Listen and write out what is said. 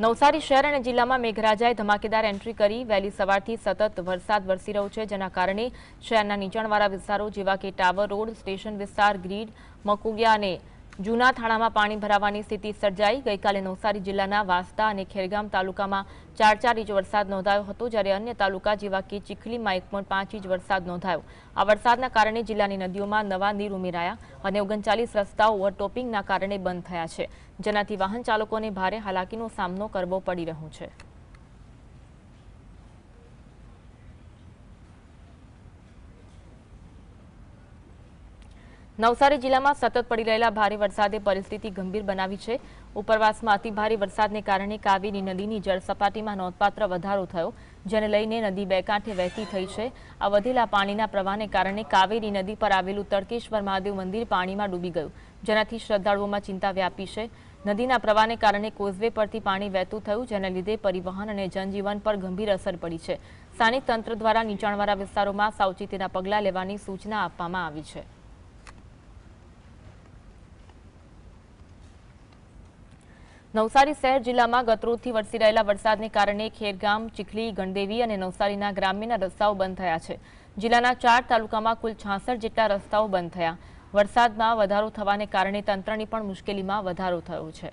નવસારી શહેર અને જિલ્લામાં મેઘરાજાએ ધમાકેદાર એન્ટ્રી કરી. વહેલી સવારથી સતત વરસાદ વરસી રહ્યો છે, જેના કારણે શહેરના નીચાણવાળા વિસ્તારો જેવા કે ટાવર રોડ, સ્ટેશન વિસ્તાર, ગ્રીડ, મકુગિયા અને જૂના થાણામાં પાણી ભરાવાની સ્થિતિ સર્જાઈ. ગઈકાલે નવસારી જિલ્લાના વાંસદા અને ખેરગામ તાલુકામાં ચાર ચાર ઇંચ વરસાદ નોંધાયો હતો, જ્યારે અન્ય તાલુકા જેવા કે ચીખલીમાં એક પોઈન્ટ પાંચ ઇંચ વરસાદ નોંધાયો. આ વરસાદના કારણે જિલ્લાની નદીઓમાં નવા નીર ઉમેરાયા અને ઓગણચાલીસ રસ્તાઓ ઓવરટોપિંગના કારણે બંધ થયા છે. જેનાથી વાહન ચાલકોને ભારે હાલાકીનો સામનો કરવો પડી રહ્યો છે. નવસારી જિલ્લામાં સતત પડી રહેલા ભારે વરસાદે પરિસ્થિતિ ગંભીર બનાવી છે. ઉપરવાસમાં અતિભારે વરસાદને કારણે કાવેરી નદીની જળ સપાટીમાં નોંધપાત્ર વધારો થયો, જેને લઈને નદી બે કાંઠે વહેતી થઈ છે. આ વધેલા પાણીના પ્રવાહને કારણે કાવેરી નદી પર આવેલું તડકેશ્વર મહાદેવ મંદિર પાણીમાં ડૂબી ગયું, જેનાથી શ્રદ્ધાળુઓમાં ચિંતા વ્યાપી છે. નદીના પ્રવાહને કારણે કોઝવે પરથી પાણી વહેતું થયું, જેના લીધે પરિવહન અને જનજીવન પર ગંભીર અસર પડી છે. સ્થાનિક તંત્ર દ્વારા નીચાણવાળા વિસ્તારોમાં સાવચેતીના પગલાં લેવાની સૂચના આપવામાં આવી છે. નવસારી શહેર જિલ્લામાં ગતરોજથી વરસી રહેલા વરસાદને કારણે ખેરગામ, ચીખલી, ગણદેવી અને નવસારીના ગ્રામ્યના રસ્તાઓ બંધ થયા છે. જિલ્લાના ચાર તાલુકામાં કુલ છાસઠ જેટલા રસ્તાઓ બંધ થયા. વરસાદમાં વધારો થવાને કારણે તંત્રની પણ મુશ્કેલીમાં વધારો થયો છે.